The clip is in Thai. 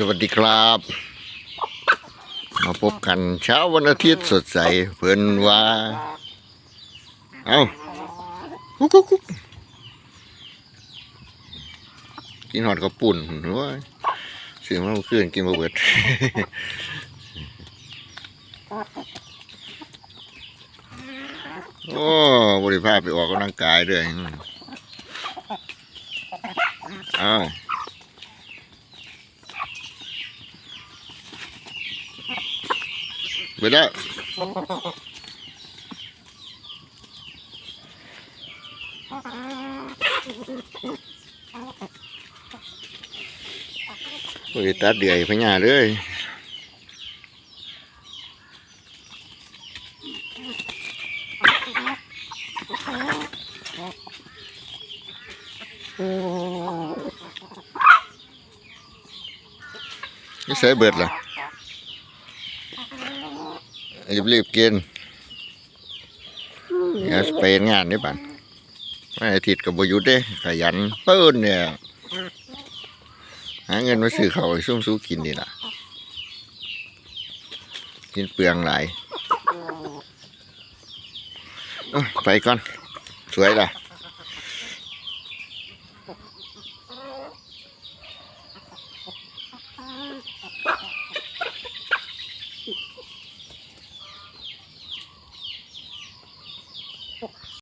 สวัสดีครับ มาพบกันเช้าวันอาทิตย์สดใสเพื่อนว่า เอากุ๊กกุ๊กกุ๊กกินหอดกระปุ่นว้ยเสียงมันเคลื่อนกินมาเบิดโอ้บริภาพไปออกกำลังกายด้วยอืมอ้าว ไปแล้วโอ้ยตัดเดื รีบรีบกินเนี่ยสเปนงานนี่ป่ะไม่ทิดกับบยุทธ์เด้ขยันเปิ้นเนี่ยหาเงินมาซื้อเขาซุ่มซู้กินดีล่ะ กินเปลืองหลายไปก่อน สวยล่ะ